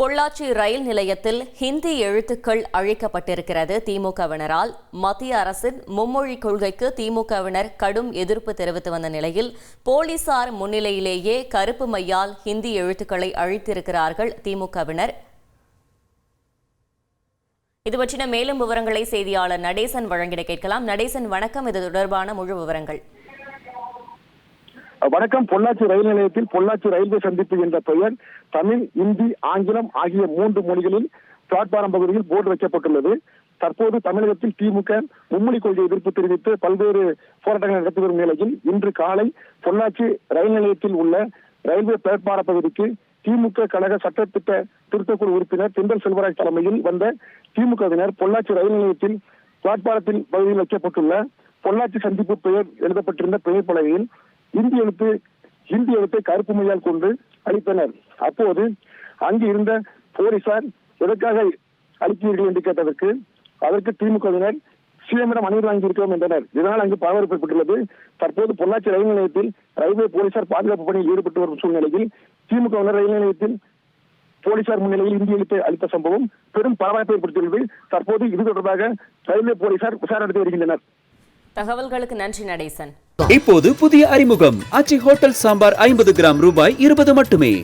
பொள்ளாச்சி ரயில் நிலையத்தில் ஹிந்தி எழுத்துக்கள் அழிக்கப்பட்டிருக்கிறது. திமுகவினரால் மத்திய அரசின் மும்மொழி கொள்கைக்கு திமுகவினர் கடும் எதிர்ப்பு தெரிவித்து வந்த நிலையில் போலீசார் முன்னிலையிலேயே கருப்பு மையால் ஹிந்தி எழுத்துக்களை அழித்திருக்கிறார்கள் திமுகவினர். இது பற்றின மேலும் விவரங்களை செய்தியாளர் நடேசன் வழங்கிட கேட்கலாம். நடேசன் வணக்கம். இது தொடர்பான முழு விவரங்கள். வணக்கம் பொள்ளாச்சி ரயில் நிலையத்தில் பொள்ளாச்சி ரயில்வே சந்திப்பு என்ற பெயர் தமிழ் இந்தி ஆங்கிலம் ஆகிய மூன்று மொழிகளில் பிளாட்பாரம் பகுதியில் போர்டு வைக்கப்பட்டுள்ளது. தற்போது தமிழகத்தில் திமுக மும்மொழி கொள்கை எதிர்ப்பு தெரிவித்து பல்வேறு போராட்டங்கள் நடத்தி வரும் நிலையில் இன்று காலை பொள்ளாச்சி ரயில் நிலையத்தில் உள்ள ரயில்வே பிளாட்பார பகுதிக்கு திமுக கழக சட்டத்திட்ட திருத்தக்குழு உறுப்பினர் திண்டல் செல்வராஜ் தலைமையில் வந்த திமுகவினர் பொள்ளாச்சி ரயில் நிலையத்தில் பிளாட்பாரத்தின் பகுதியில் வைக்கப்பட்டுள்ள பொள்ளாச்சி சந்திப்பு பெயர் எழுதப்பட்டிருந்த பெயர் பலகையில் இந்தி எழுத்து ஹிந்தி எழுத்தை கருப்பு மையால் கொண்டு அளித்தனர். அப்போது அங்கு இருந்த போலீசார் எதற்காக அளித்தீர்கள் என்று கேட்டதற்கு அதற்கு திமுகவினர் சிஎம்மிடம் அனுமதி வாங்கியிருக்கிறோம் என்றனர். இதனால் அங்கு பரபரப்பு ஏற்பட்டுள்ளது தற்போது பொள்ளாச்சி ரயில் நிலையத்தில் ரயில்வே போலீசார் பாதுகாப்பு பணியில் ஈடுபட்டு வரும் சூழ்நிலையில் திமுகவினர் ரயில் நிலையத்தில் போலீசார் முன்னிலையில் இந்திய எழுத்தை அளித்த சம்பவம் பெரும் பரபரப்பை ஏற்படுத்தியுள்ளது. தற்போது இது தொடர்பாக ரயில்வே போலீசார் விசாரணை நடத்தி வருகின்றனர். தகவல்களுக்கு நன்றி நடேசன். இப்போது புதிய அறிமுகம். அச்சி ஹோட்டல் சாம்பார் ஐம்பது கிராம் ரூபாய் இருபது மட்டுமே.